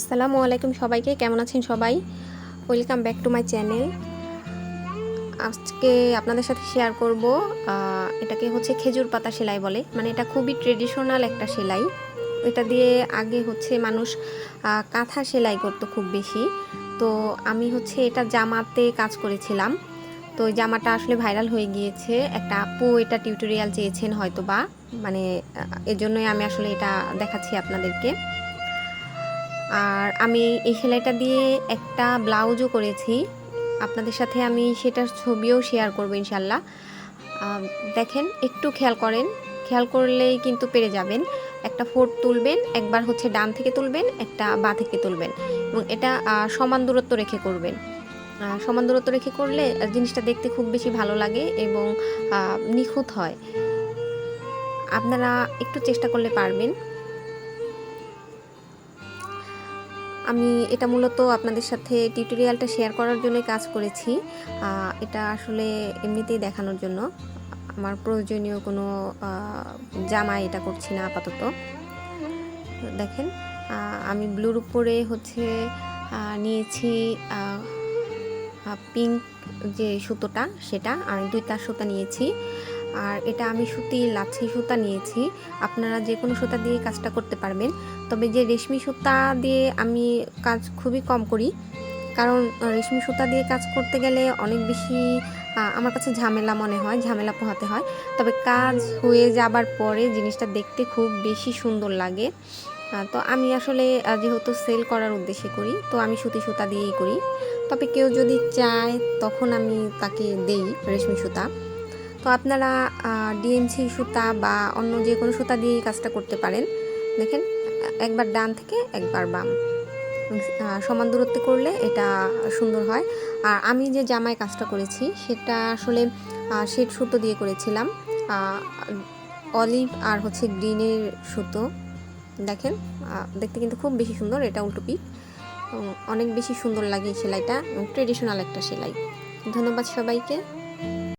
আসসালামু আলাইকুম সবাইকে, কেমন আছেন সবাই? Welcome back to my channel আজকে আপনাদের সাথে শেয়ার করব এটাকে হচ্ছে খেজুর পাতা সেলাই বলে। মানে এটা খুবই ট্রেডিশনাল একটা সেলাই। এটা দিয়ে আগে হচ্ছে মানুষ কাঁথা সেলাই করতো খুব বেশি। তো আমি হচ্ছে এটা জামাতে কাজ করেছিলাম। তো জামাটা আসলে ভাইরাল হয়ে গিয়েছে। একটা আপু এটা টিউটোরিয়াল চেয়েছেন হয়তো বা মানে এজন্যই আমি আসলে এটা দেখাচ্ছি আপনাদেরকে। আর আমি এই সেলাইটা দিয়ে একটা ব্লাউজও করেছি। আপনাদের সাথে আমি সেটার ছবিও শেয়ার করব ইনশাল্লাহ। দেখেন, একটু খেয়াল করেন। খেয়াল করলেই কিন্তু পেরে যাবেন। একটা ফোট তুলবেন, একবার হচ্ছে ডান থেকে তুলবেন, একটা বা থেকে তুলবেন। এবং এটা সমান দূরত্ব রেখে করবেন। সমান দূরত্ব রেখে করলে জিনিসটা দেখতে খুব বেশি ভালো লাগে এবং নিখুঁত হয়। আপনারা একটু চেষ্টা করলে পারবেন। আমি এটা মূলত আপনাদের সাথে টিউটোরিয়ালটা শেয়ার করার জন্য কাজ করেছি। এটা আসলে এমনিতেই দেখানোর জন্য। আমার প্রয়োজনীয় কোনো জামা এটা করছি না আপাতত। দেখেন আমি ব্লুর উপরে হচ্ছে নিয়েছি পিঙ্ক যে সুতোটা, সেটা, আর দুই তার সুতা নিয়েছি। আর এটা আমি সুতি, লাচ্ছি সুতা নিয়েছি। আপনারা যে কোনো সুতা দিয়ে কাজটা করতে পারবেন। তবে যে রেশমি সুতা দিয়ে আমি কাজ খুবই কম করি। কারণ রেশমি সুতা দিয়ে কাজ করতে গেলে অনেক বেশি আমার কাছে ঝামেলা মনে হয়, ঝামেলা পোহাতে হয়। তবে কাজ হয়ে যাবার পরে জিনিসটা দেখতে খুব বেশি সুন্দর লাগে। তো আমি আসলে যেহেতু সেল করার উদ্দেশ্যে করি, তো আমি সুতি সুতা দিয়েই করি। তবে কেউ যদি চায়, তখন আমি তাকে দেই রেশমি সুতা। তো আপনারা ডিএমসি সুতা বা অন্য যে কোনো সুতা দিয়েই কাজটা করতে পারেন। দেখেন, একবার ডান থেকে একবার বাম। সমান দূরত্বে করলে এটা সুন্দর হয়। আর আমি যে জামায় কাজটা করেছি, সেটা আসলে শেড সুতো দিয়ে করেছিলাম। অলিভ আর হচ্ছে গ্রিনের সুতো। দেখেন দেখতে কিন্তু খুব বেশি সুন্দর, এটা উল্টো অনেক বেশি সুন্দর লাগে সেলাইটা ট্রেডিশনাল একটা সেলাই। ধন্যবাদ সবাইকে।